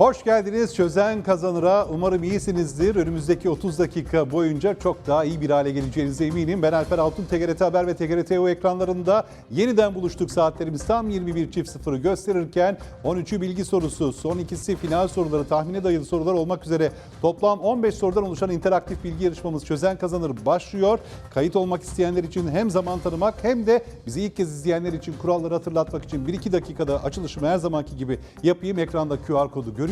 Hoş geldiniz Çözen Kazanır'a. Umarım iyisinizdir. Önümüzdeki 30 dakika boyunca çok daha iyi bir hale geleceğinize eminim. Ben Alper Altun, TGRT Haber ve TGRT EU ekranlarında yeniden buluştuk. Saatlerimiz tam 21.00'ı gösterirken 13'ü bilgi sorusu, son ikisi final soruları, tahmine dayalı sorular olmak üzere toplam 15 sorudan oluşan interaktif bilgi yarışmamız Çözen Kazanır başlıyor. Kayıt olmak isteyenler için hem zaman tanımak hem de bizi ilk kez izleyenler için kuralları hatırlatmak için 1-2 dakikada açılışımı her zamanki gibi yapayım. Ekranda QR kodu görüyorsunuz.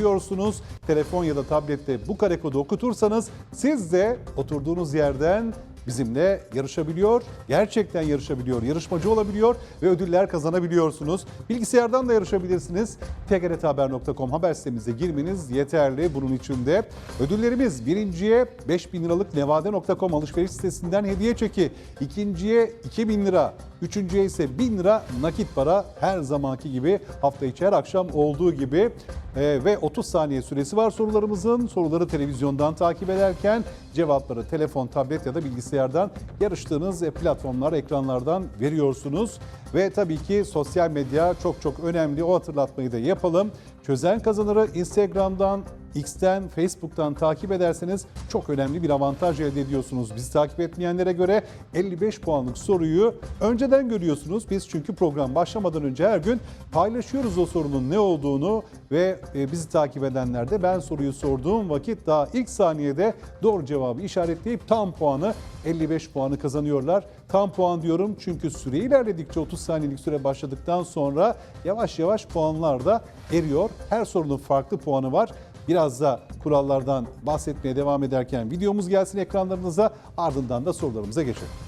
Telefon ya da tablette bu kare kodu okutursanız siz de oturduğunuz yerden bizimle yarışabiliyor, gerçekten yarışabiliyor, yarışmacı olabiliyor ve ödüller kazanabiliyorsunuz. Bilgisayardan da yarışabilirsiniz. tgrthaber.com haber sitemize girmeniz yeterli bunun için de. Ödüllerimiz birinciye 5000 liralık nevade.com alışveriş sitesinden hediye çeki, ikinciye 2000 lira, üçüncüye ise 1000 lira nakit para her zamanki gibi hafta içi her akşam olduğu gibi Ee, ve 30 saniye süresi var sorularımızın. Soruları televizyondan takip ederken cevapları telefon, tablet ya da bilgisayardan yarıştığınız e, platformlar, ekranlardan veriyorsunuz. Ve tabii ki sosyal medya çok çok önemli. O hatırlatmayı da yapalım. Çözen kazanırı Instagram'dan, X'ten, Facebook'tan takip ederseniz çok önemli bir avantaj elde ediyorsunuz. Bizi takip etmeyenlere göre 55 puanlık soruyu önceden görüyorsunuz. Biz çünkü program başlamadan önce her gün paylaşıyoruz o sorunun ne olduğunu ve e, bizi takip edenler de ben soruyu sorduğum vakit daha ilk saniyede doğru cevabı işaretleyip tam puanı 55 puanı kazanıyorlar. Tam puan diyorum çünkü süre ilerledikçe 30 saniyelik süre başladıktan sonra yavaş yavaş puanlar da eriyor. Her sorunun farklı puanı var. Biraz da kurallardan bahsetmeye devam ederken videomuz gelsin ekranlarınıza ardından da sorularımıza geçelim.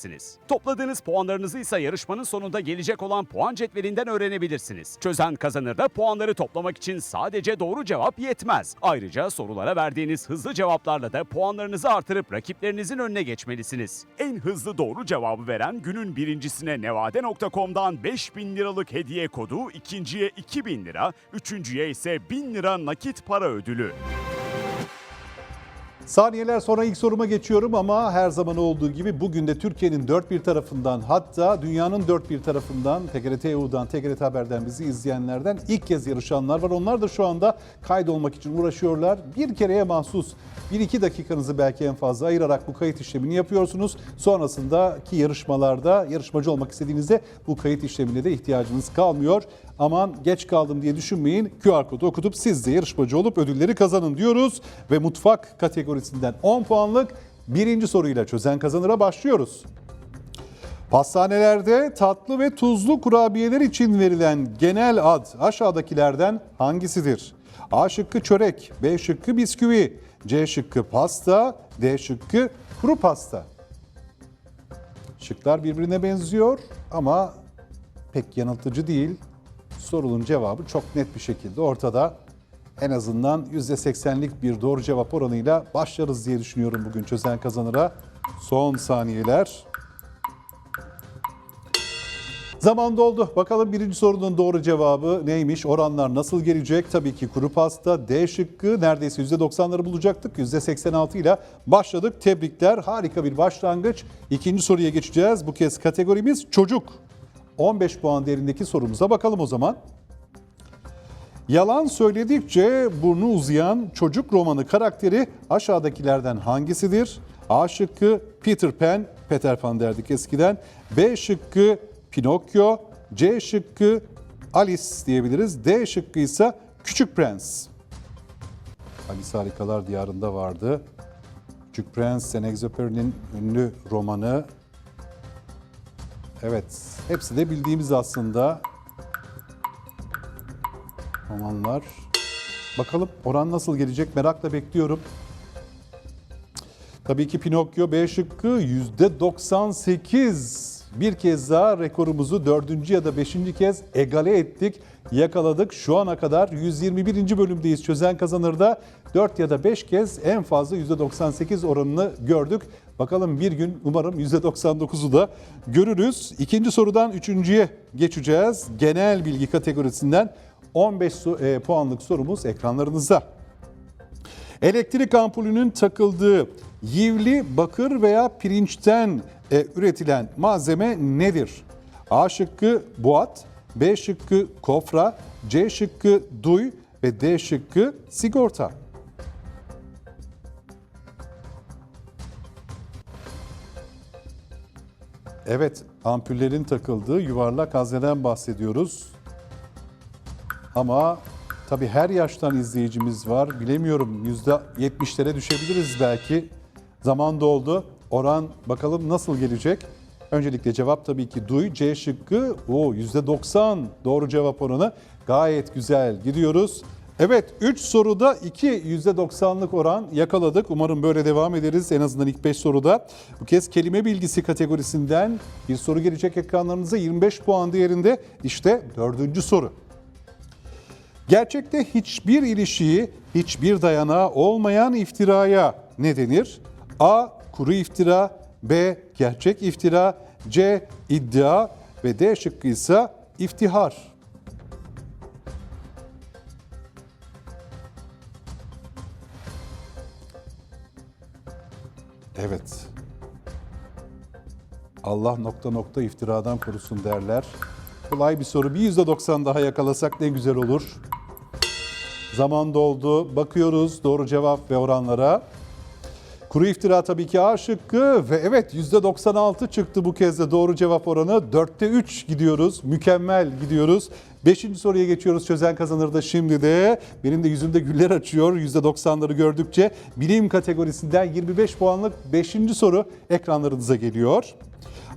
Topladığınız puanlarınızı ise yarışmanın sonunda gelecek olan puan cetvelinden öğrenebilirsiniz. Çözen kazanır da puanları toplamak için sadece doğru cevap yetmez. Ayrıca sorulara verdiğiniz hızlı cevaplarla da puanlarınızı artırıp rakiplerinizin önüne geçmelisiniz. En hızlı doğru cevabı veren günün birincisine nevade.com'dan 5000 liralık hediye kodu, ikinciye 2000 lira, üçüncüye ise 1000 lira nakit para ödülü. Saniyeler sonra ilk soruma geçiyorum ama her zaman olduğu gibi bugün de Türkiye'nin dört bir tarafından hatta dünyanın dört bir tarafından TGRT EU'dan, TGRT Haber'den bizi izleyenlerden ilk kez yarışanlar var. Onlar da şu anda kaydolmak için uğraşıyorlar. Bir kereye mahsus 1-2 dakikanızı belki en fazla ayırarak bu kayıt işlemini yapıyorsunuz. Sonrasındaki yarışmalarda yarışmacı olmak istediğinizde bu kayıt işlemine de ihtiyacınız kalmıyor. Aman geç kaldım diye düşünmeyin. QR kodu okutup siz de yarışmacı olup ödülleri kazanın diyoruz. Ve mutfak kategorisinden 10 puanlık birinci soruyla çözen kazanıra başlıyoruz. Pastanelerde tatlı ve tuzlu kurabiyeler için verilen genel ad aşağıdakilerden hangisidir? A şıkkı çörek, B şıkkı bisküvi, C şıkkı pasta, D şıkkı kuru pasta. Şıklar birbirine benziyor ama pek yanıltıcı değil. Sorunun cevabı çok net bir şekilde ortada. En azından %80'lik bir doğru cevap oranıyla başlarız diye düşünüyorum bugün çözen kazanıra. Son saniyeler. Zaman doldu. Bakalım birinci sorunun doğru cevabı neymiş? Oranlar nasıl gelecek? Tabii ki kuru pasta D şıkkı neredeyse %90'ları bulacaktık. %86 ile başladık. Tebrikler. Harika bir başlangıç. İkinci soruya geçeceğiz. Bu kez kategorimiz çocuk. 15 puan değerindeki sorumuza bakalım o zaman. Yalan söyledikçe burnu uzayan çocuk romanı karakteri aşağıdakilerden hangisidir? A şıkkı Peter Pan, Peter Pan derdik eskiden. B şıkkı Pinokyo, C şıkkı Alice diyebiliriz. D şıkkı ise Küçük Prens. Alice Harikalar Diyarı'nda vardı. Küçük Prens, Saint-Exupéry'nin ünlü romanı. Evet, hepsi de bildiğimiz aslında romanlar. Bakalım oran nasıl gelecek merakla bekliyorum. Tabii ki Pinokyo B şıkkı %98. Bir kez daha rekorumuzu dördüncü ya da beşinci kez egale ettik, yakaladık. Şu ana kadar 121. bölümdeyiz. Çözen kazanır da 4 ya da 5 kez en fazla %98 oranını gördük. Bakalım bir gün umarım %99'u da görürüz. İkinci sorudan üçüncüye geçeceğiz. Genel bilgi kategorisinden 15 so- e, puanlık sorumuz ekranlarınızda. Elektrik ampulünün takıldığı yivli bakır veya pirinçten e, üretilen malzeme nedir? A şıkkı boğat, B şıkkı kofra, C şıkkı duy ve D şıkkı sigorta. Evet, ampullerin takıldığı yuvarlak hazneden bahsediyoruz. Ama tabii her yaştan izleyicimiz var. Bilemiyorum %70'lere düşebiliriz belki. Zaman doldu. Oran bakalım nasıl gelecek? Öncelikle cevap tabii ki duy. C şıkkı o %90 doğru cevap oranı. Gayet güzel gidiyoruz. Evet 3 soruda 2 %90'lık oran yakaladık. Umarım böyle devam ederiz en azından ilk 5 soruda. Bu kez kelime bilgisi kategorisinden bir soru gelecek ekranlarınıza 25 puan değerinde. İşte dördüncü soru. Gerçekte hiçbir ilişiği, hiçbir dayanağı olmayan iftiraya ne denir? A. Kuru iftira, B. Gerçek iftira, C. iddia ve D şıkkı ise iftihar. Evet. Allah nokta nokta iftiradan korusun derler. Kolay bir soru. Bir %90 daha yakalasak ne güzel olur. Zaman doldu. Bakıyoruz doğru cevap ve oranlara. Kuru iftira tabii ki A şıkkı ve evet %96 çıktı bu kez de doğru cevap oranı. 4'te 3 gidiyoruz. Mükemmel gidiyoruz. Beşinci soruya geçiyoruz. Çözen kazanır da şimdi de. Benim de yüzümde güller açıyor %90'ları gördükçe. Bilim kategorisinden 25 puanlık 5. soru ekranlarınıza geliyor.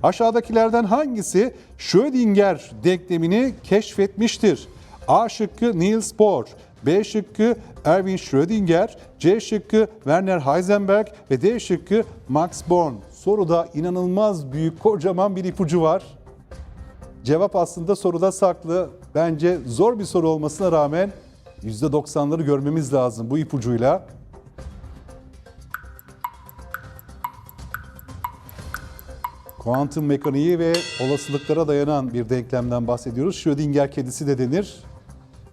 Aşağıdakilerden hangisi Schrödinger denklemini keşfetmiştir? A şıkkı Niels Bohr, B şıkkı Erwin Schrödinger, C şıkkı Werner Heisenberg ve D şıkkı Max Born. Soruda inanılmaz büyük kocaman bir ipucu var. Cevap aslında soruda saklı. Bence zor bir soru olmasına rağmen %90'ları görmemiz lazım bu ipucuyla. Kuantum mekaniği ve olasılıklara dayanan bir denklemden bahsediyoruz. Schrödinger kedisi de denir.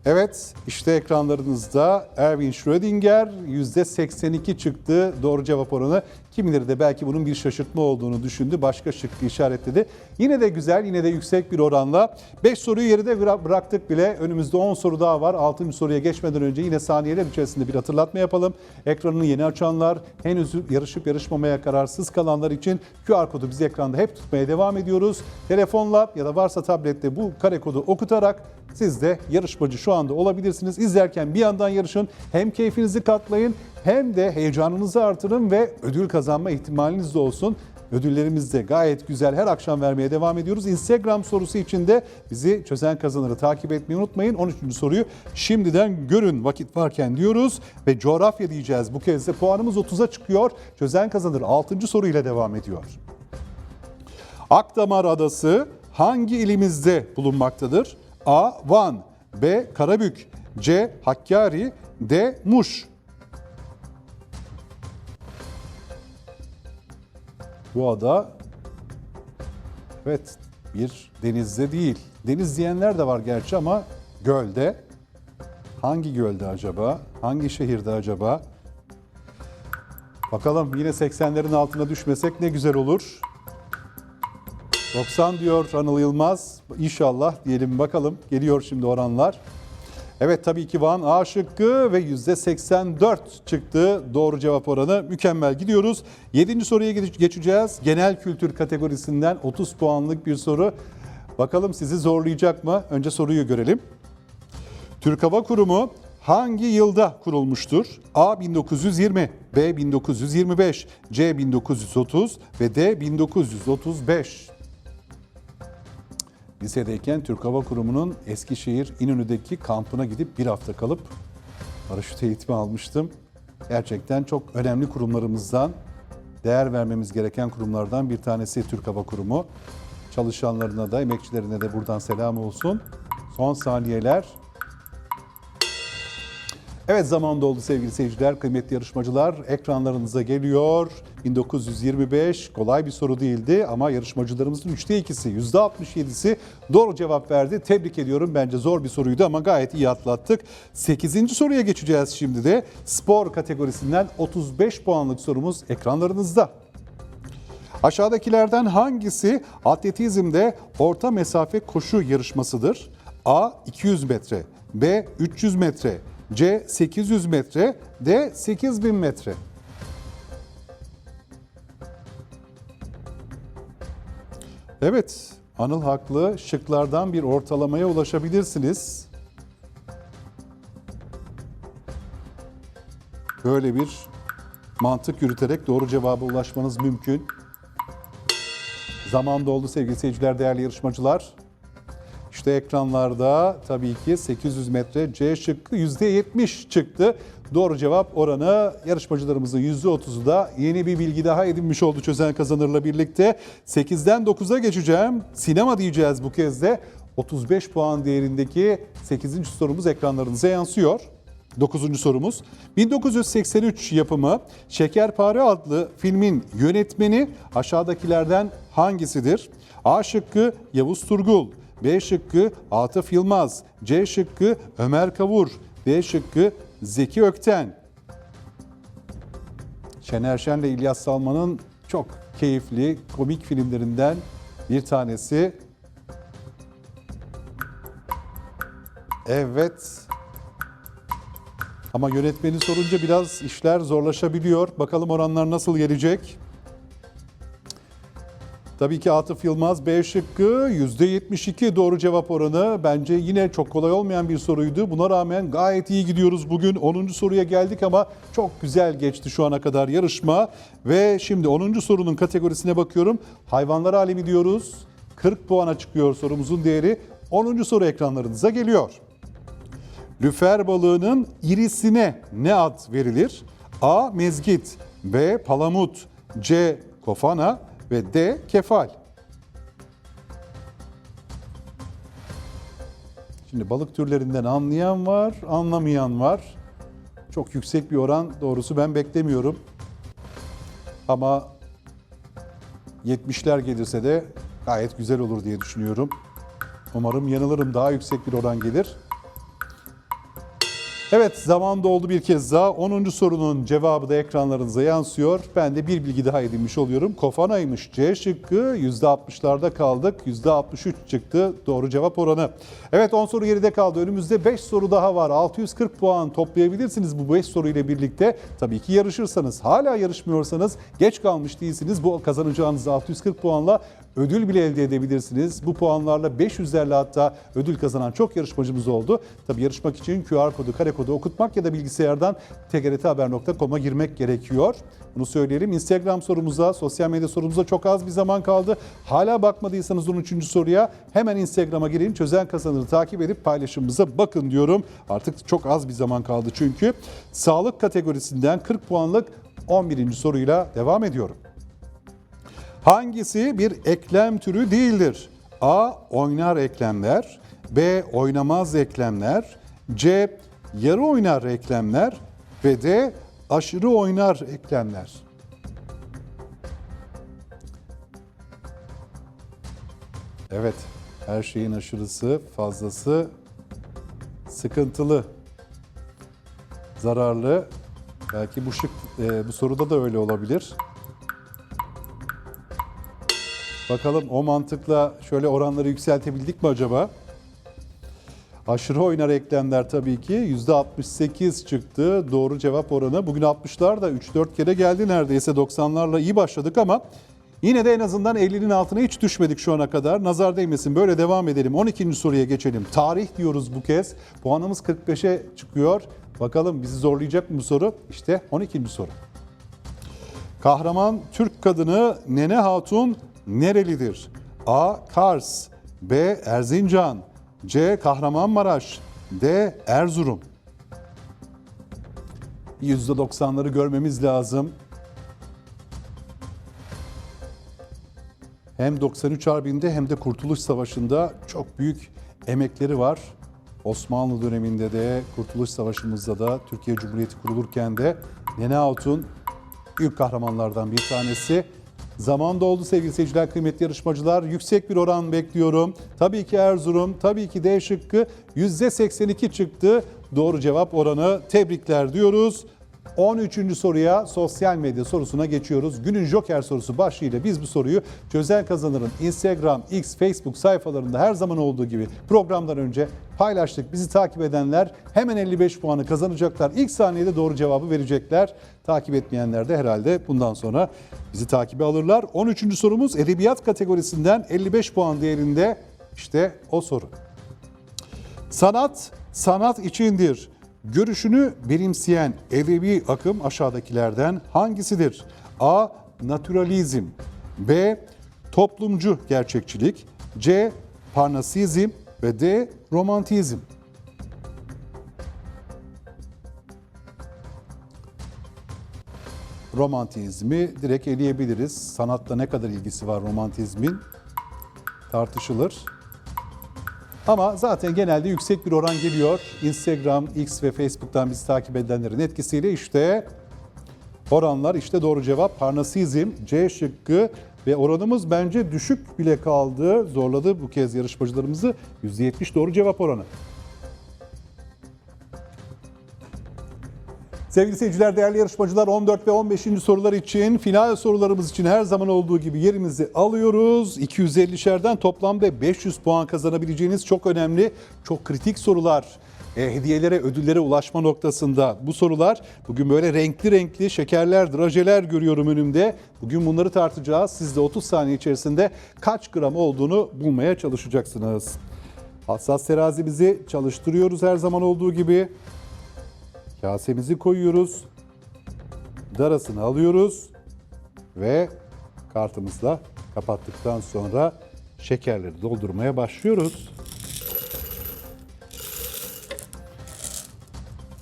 Evet, işte ekranlarınızda Erwin Schrödinger %82 çıktı doğru cevap oranı. Kimileri de belki bunun bir şaşırtma olduğunu düşündü. Başka şıkkı işaretledi. Yine de güzel, yine de yüksek bir oranla. 5 soruyu geride bıra- bıraktık bile. Önümüzde 10 soru daha var. 6. soruya geçmeden önce yine saniyeler içerisinde bir hatırlatma yapalım. Ekranını yeni açanlar, henüz yarışıp yarışmamaya kararsız kalanlar için QR kodu biz ekranda hep tutmaya devam ediyoruz. Telefonla ya da varsa tablette bu kare kodu okutarak siz de yarışmacı şu anda olabilirsiniz. İzlerken bir yandan yarışın. Hem keyfinizi katlayın hem de heyecanınızı artırın ve ödül kazanma ihtimaliniz de olsun. Ödüllerimiz de gayet güzel. Her akşam vermeye devam ediyoruz. Instagram sorusu için de bizi çözen kazanırı takip etmeyi unutmayın. 13. soruyu şimdiden görün vakit varken diyoruz ve coğrafya diyeceğiz. Bu kez de puanımız 30'a çıkıyor. Çözen kazanır 6. soruyla devam ediyor. Akdamar Adası hangi ilimizde bulunmaktadır? A. Van B. Karabük C. Hakkari D. Muş Bu ada evet bir denizde değil. Deniz diyenler de var gerçi ama gölde. Hangi gölde acaba? Hangi şehirde acaba? Bakalım yine 80'lerin altına düşmesek ne güzel olur. 90 diyor Anıl Yılmaz. İnşallah diyelim bakalım. Geliyor şimdi oranlar. Evet tabii ki Van A şıkkı ve %84 çıktı doğru cevap oranı. Mükemmel gidiyoruz. 7. soruya geç- geçeceğiz. Genel kültür kategorisinden 30 puanlık bir soru. Bakalım sizi zorlayacak mı? Önce soruyu görelim. Türk Hava Kurumu hangi yılda kurulmuştur? A 1920, B 1925, C 1930 ve D 1935. Lisedeyken Türk Hava Kurumu'nun Eskişehir İnönü'deki kampına gidip bir hafta kalıp paraşüt eğitimi almıştım. Gerçekten çok önemli kurumlarımızdan değer vermemiz gereken kurumlardan bir tanesi Türk Hava Kurumu. Çalışanlarına da, emekçilerine de buradan selam olsun. Son saniyeler. Evet zaman doldu sevgili seyirciler, kıymetli yarışmacılar. Ekranlarınıza geliyor. 1925 kolay bir soru değildi ama yarışmacılarımızın 3'te 2'si, %67'si doğru cevap verdi. Tebrik ediyorum. Bence zor bir soruydu ama gayet iyi atlattık. 8. soruya geçeceğiz şimdi de. Spor kategorisinden 35 puanlık sorumuz ekranlarınızda. Aşağıdakilerden hangisi atletizmde orta mesafe koşu yarışmasıdır? A 200 metre, B 300 metre, C 800 metre, D 8000 metre. Evet, Anıl haklı. Şıklardan bir ortalamaya ulaşabilirsiniz. Böyle bir mantık yürüterek doğru cevaba ulaşmanız mümkün. Zaman doldu sevgili seyirciler, değerli yarışmacılar. İşte ekranlarda tabii ki 800 metre C şıkkı %70 çıktı. Doğru cevap oranı yarışmacılarımızın %30'u da yeni bir bilgi daha edinmiş oldu çözen kazanırla birlikte. 8'den 9'a geçeceğim. Sinema diyeceğiz bu kez de. 35 puan değerindeki 8. sorumuz ekranlarınıza yansıyor. 9. sorumuz. 1983 yapımı Şekerpare adlı filmin yönetmeni aşağıdakilerden hangisidir? A şıkkı Yavuz Turgul, B şıkkı Atıf Yılmaz, C şıkkı Ömer Kavur, D şıkkı Zeki Ökten. Şener Şen ile İlyas Salman'ın çok keyifli komik filmlerinden bir tanesi. Evet. Ama yönetmeni sorunca biraz işler zorlaşabiliyor. Bakalım oranlar nasıl gelecek? Tabii ki Atıf Yılmaz B şıkkı %72 doğru cevap oranı. Bence yine çok kolay olmayan bir soruydu. Buna rağmen gayet iyi gidiyoruz bugün. 10. soruya geldik ama çok güzel geçti şu ana kadar yarışma. Ve şimdi 10. sorunun kategorisine bakıyorum. Hayvanlar alemi diyoruz. 40 puana çıkıyor sorumuzun değeri. 10. soru ekranlarınıza geliyor. Lüfer balığının irisine ne ad verilir? A. Mezgit B. Palamut C. Kofana ve D. Kefal. Şimdi balık türlerinden anlayan var, anlamayan var. Çok yüksek bir oran doğrusu ben beklemiyorum. Ama 70'ler gelirse de gayet güzel olur diye düşünüyorum. Umarım yanılırım daha yüksek bir oran gelir. Evet zaman doldu bir kez daha. 10. sorunun cevabı da ekranlarınıza yansıyor. Ben de bir bilgi daha edinmiş oluyorum. Kofanaymış C şıkkı %60'larda kaldık. %63 çıktı doğru cevap oranı. Evet 10 soru geride kaldı. Önümüzde 5 soru daha var. 640 puan toplayabilirsiniz bu 5 soru ile birlikte. Tabii ki yarışırsanız. Hala yarışmıyorsanız geç kalmış değilsiniz. Bu kazanacağınız 640 puanla ödül bile elde edebilirsiniz. Bu puanlarla 500'lerle hatta ödül kazanan çok yarışmacımız oldu. Tabii yarışmak için QR kodu, kare kodu okutmak ya da bilgisayardan tgrthaber.com'a girmek gerekiyor. Bunu söyleyelim. Instagram sorumuza, sosyal medya sorumuza çok az bir zaman kaldı. Hala bakmadıysanız 13. soruya hemen Instagram'a girin. Çözen kazanırı takip edip paylaşımımıza bakın diyorum. Artık çok az bir zaman kaldı çünkü. Sağlık kategorisinden 40 puanlık 11. soruyla devam ediyorum. Hangisi bir eklem türü değildir? A. Oynar eklemler. B. Oynamaz eklemler. C. Yarı oynar eklemler. Ve D. Aşırı oynar eklemler. Evet, her şeyin aşırısı, fazlası sıkıntılı, zararlı. Belki bu şık, e, bu soruda da öyle olabilir. Bakalım o mantıkla şöyle oranları yükseltebildik mi acaba? Aşırı oynar eklemler tabii ki %68 çıktı doğru cevap oranı. Bugün 60'lar da 3-4 kere geldi neredeyse 90'larla iyi başladık ama yine de en azından 50'nin altına hiç düşmedik şu ana kadar. Nazar değmesin böyle devam edelim. 12. soruya geçelim. Tarih diyoruz bu kez. Puanımız 45'e çıkıyor. Bakalım bizi zorlayacak mı bu soru? İşte 12. soru. Kahraman Türk kadını Nene Hatun nerelidir? A. Kars B. Erzincan C. Kahramanmaraş D. Erzurum %90'ları görmemiz lazım. Hem 93 Harbi'nde hem de Kurtuluş Savaşı'nda çok büyük emekleri var. Osmanlı döneminde de Kurtuluş Savaşı'mızda da Türkiye Cumhuriyeti kurulurken de Nene Hatun büyük kahramanlardan bir tanesi. Zaman doldu sevgili seyirciler, kıymetli yarışmacılar. Yüksek bir oran bekliyorum. Tabii ki Erzurum, tabii ki D şıkkı %82 çıktı. Doğru cevap oranı tebrikler diyoruz. 13. soruya sosyal medya sorusuna geçiyoruz. Günün Joker sorusu başlığıyla biz bu soruyu çözen kazanırın Instagram, X, Facebook sayfalarında her zaman olduğu gibi programdan önce paylaştık. Bizi takip edenler hemen 55 puanı kazanacaklar. İlk saniyede doğru cevabı verecekler. Takip etmeyenler de herhalde bundan sonra bizi takibe alırlar. 13. sorumuz edebiyat kategorisinden 55 puan değerinde işte o soru. Sanat, sanat içindir. Görüşünü benimseyen edebi akım aşağıdakilerden hangisidir? A. Naturalizm B. Toplumcu gerçekçilik C. Parnasizm ve D. Romantizm. Romantizmi direkt eleyebiliriz. Sanatla ne kadar ilgisi var romantizmin tartışılır. Ama zaten genelde yüksek bir oran geliyor. Instagram, X ve Facebook'tan bizi takip edenlerin etkisiyle işte oranlar işte doğru cevap Parnasizm C şıkkı ve oranımız bence düşük bile kaldı. Zorladı bu kez yarışmacılarımızı. %70 doğru cevap oranı. Sevgili seyirciler, değerli yarışmacılar 14 ve 15. sorular için final sorularımız için her zaman olduğu gibi yerimizi alıyoruz. 250'şerden toplamda 500 puan kazanabileceğiniz çok önemli, çok kritik sorular. E, hediyelere, ödüllere ulaşma noktasında bu sorular. Bugün böyle renkli renkli şekerler, drajeler görüyorum önümde. Bugün bunları tartacağız. Siz de 30 saniye içerisinde kaç gram olduğunu bulmaya çalışacaksınız. Hassas terazimizi çalıştırıyoruz her zaman olduğu gibi. Kasemizi koyuyoruz. Darasını alıyoruz ve kartımızla kapattıktan sonra şekerleri doldurmaya başlıyoruz.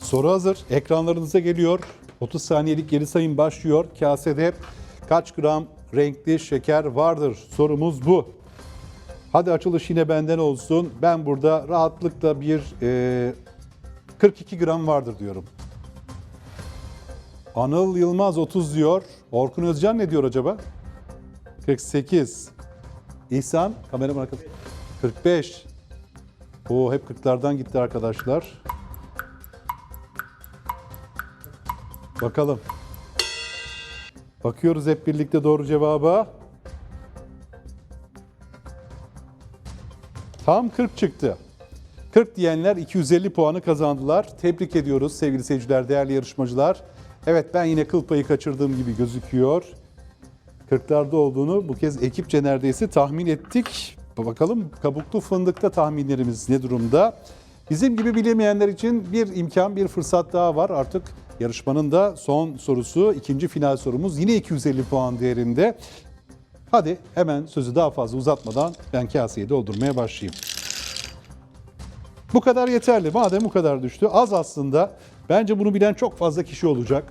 Soru hazır. Ekranlarınıza geliyor. 30 saniyelik geri sayım başlıyor. Kasede kaç gram renkli şeker vardır? Sorumuz bu. Hadi açılış yine benden olsun. Ben burada rahatlıkla bir e, 42 gram vardır diyorum. Anıl Yılmaz 30 diyor. Orkun Özcan ne diyor acaba? 48. İhsan kameraman arkası. 45. O hep 40'lardan gitti arkadaşlar. Bakalım. Bakıyoruz hep birlikte doğru cevaba. Tam 40 çıktı. 40 diyenler 250 puanı kazandılar. Tebrik ediyoruz sevgili seyirciler, değerli yarışmacılar. Evet ben yine kıl payı kaçırdığım gibi gözüküyor. 40'larda olduğunu bu kez ekipçe neredeyse tahmin ettik. Bakalım kabuklu fındıkta tahminlerimiz ne durumda? Bizim gibi bilemeyenler için bir imkan, bir fırsat daha var. Artık yarışmanın da son sorusu, ikinci final sorumuz yine 250 puan değerinde. Hadi hemen sözü daha fazla uzatmadan ben kaseyi doldurmaya başlayayım. Bu kadar yeterli. Madem bu kadar düştü. Az aslında. Bence bunu bilen çok fazla kişi olacak.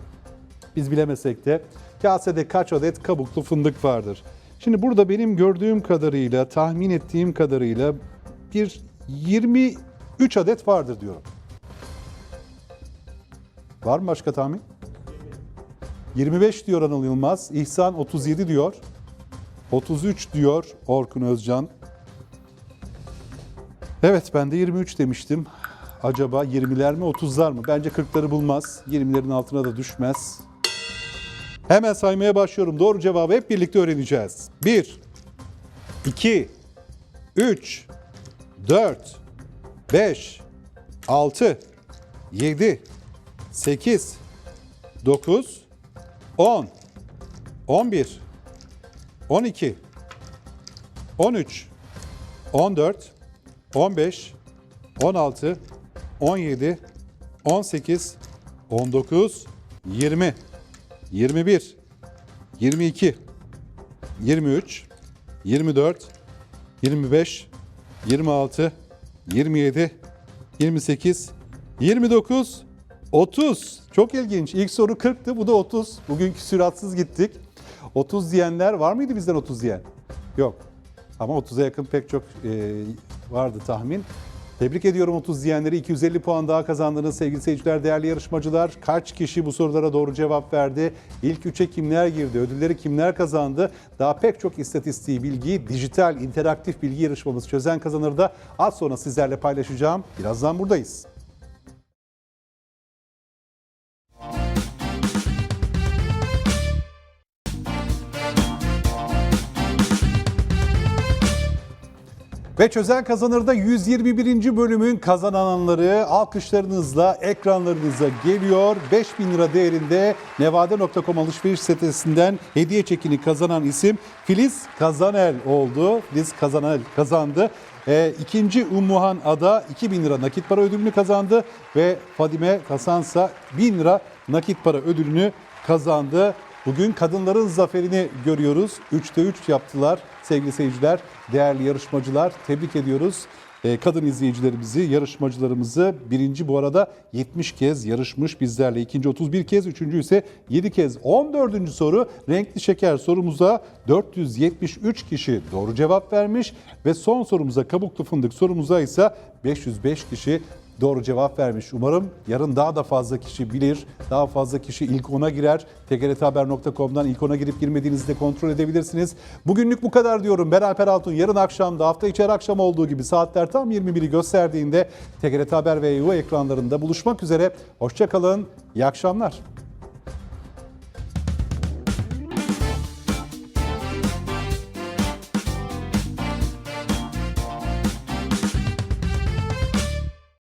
Biz bilemesek de. Kasede kaç adet kabuklu fındık vardır? Şimdi burada benim gördüğüm kadarıyla, tahmin ettiğim kadarıyla bir 23 adet vardır diyorum. Var mı başka tahmin? 25 diyor Anıl Yılmaz. İhsan 37 diyor. 33 diyor Orkun Özcan. Evet ben de 23 demiştim. Acaba 20'ler mi 30'lar mı? Bence 40'ları bulmaz. 20'lerin altına da düşmez. Hemen saymaya başlıyorum. Doğru cevabı hep birlikte öğreneceğiz. 1 2 3 4 5 6 7 8 9 10 11 12 13 14 15 16 17 18 19 20 21 22 23 24 25 26 27 28 29 30 çok ilginç. İlk soru 40'tı bu da 30. Bugünkü süratsız gittik. 30 diyenler var mıydı bizden 30 diyen? Yok. Ama 30'a yakın pek çok e, vardı tahmin. Tebrik ediyorum 30 diyenleri. 250 puan daha kazandınız sevgili seyirciler, değerli yarışmacılar. Kaç kişi bu sorulara doğru cevap verdi? İlk üçe kimler girdi? Ödülleri kimler kazandı? Daha pek çok istatistiği, bilgiyi, dijital, interaktif bilgi yarışmamız çözen kazanır da az sonra sizlerle paylaşacağım. Birazdan buradayız. Ve Çözen Kazanır'da 121. bölümün kazananları alkışlarınızla ekranlarınıza geliyor. 5000 lira değerinde nevada.com alışveriş sitesinden hediye çekini kazanan isim Filiz Kazanel oldu. Filiz Kazanel kazandı. Ee, ikinci Ummuhan Ada 2000 lira nakit para ödülünü kazandı ve Fadime Kasansa 1000 lira nakit para ödülünü kazandı. Bugün kadınların zaferini görüyoruz. 3'te 3 yaptılar sevgili seyirciler, değerli yarışmacılar. Tebrik ediyoruz. Ee, Kadın izleyicilerimizi, yarışmacılarımızı birinci bu arada 70 kez yarışmış bizlerle. ikinci 31 kez, üçüncü ise 7 kez. 14. soru renkli şeker sorumuza 473 kişi doğru cevap vermiş. Ve son sorumuza kabuklu fındık sorumuza ise 505 kişi doğru cevap vermiş. Umarım yarın daha da fazla kişi bilir, daha fazla kişi ilk ona girer. tgrthaber.com'dan ilk ona girip girmediğinizi de kontrol edebilirsiniz. Bugünlük bu kadar diyorum. Ben Alper Altun. Yarın akşam da hafta içi her akşam olduğu gibi saatler tam 21'i gösterdiğinde TGRT Haber ve EU ekranlarında buluşmak üzere. Hoşçakalın, iyi akşamlar.